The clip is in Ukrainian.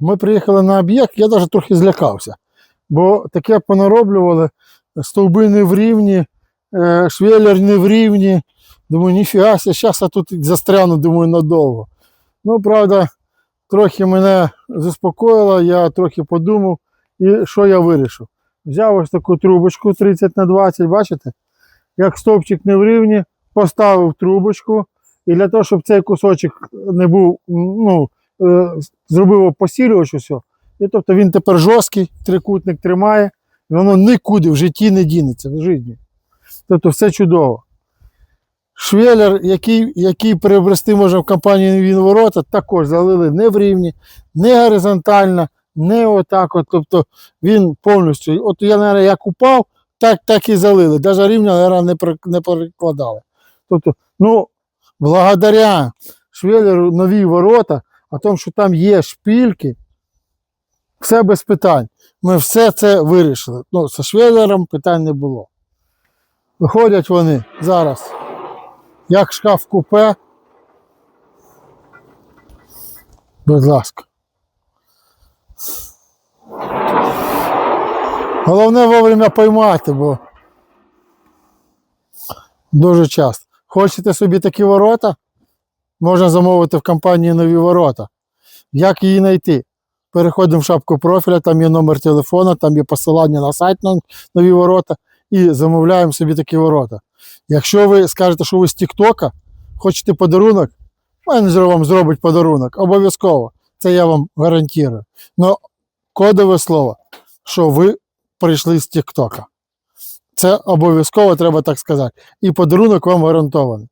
Ми приїхали на об'єкт, я навіть трохи злякався, бо таке понароблювали, стовби не в рівні, е, швеллер не в рівні. Думаю, ніфіга, зараз я тут застряну, думаю, надовго. Ну, правда, трохи мене заспокоїло, я трохи подумав, і що я вирішив? Взяв ось таку трубочку 30 на 20, бачите? Як стовпчик не в рівні, поставив трубочку. І для того, щоб цей кусочок не був, ну, зробив посілювач усе. І тобто він тепер жорсткий, трикутник тримає, і воно нікуди в житті не дінеться в житті. Тобто все чудово. Швеллер, який, який приобрести можна в компанії «Він ворота, також залили не в рівні, не горизонтально, не отак. От, тобто він повністю. От я, наверное, як упав, так, так і залили. Навіть рівня, наверное, не, не перекладали. Тобто, ну, благодаря Швеллеру нові ворота, а тому, що там є шпільки, все без питань. Ми все це вирішили. Ну, зі Швеллером питань не було. Виходять вони зараз, як шкаф купе. Будь ласка. Головне вовремя поймати, бо дуже часто. Хочете собі такі ворота? Можна замовити в компанії нові ворота. Як її знайти? Переходимо в шапку профіля, там є номер телефона, там є посилання на сайт на нові ворота і замовляємо собі такі ворота. Якщо ви скажете, що ви з Тіктока, хочете подарунок, менеджер вам зробить подарунок. Обов'язково. Це я вам гарантую. Но кодове слово, що ви прийшли з Тіктока. Це обов'язково треба так сказати. І подарунок вам гарантований.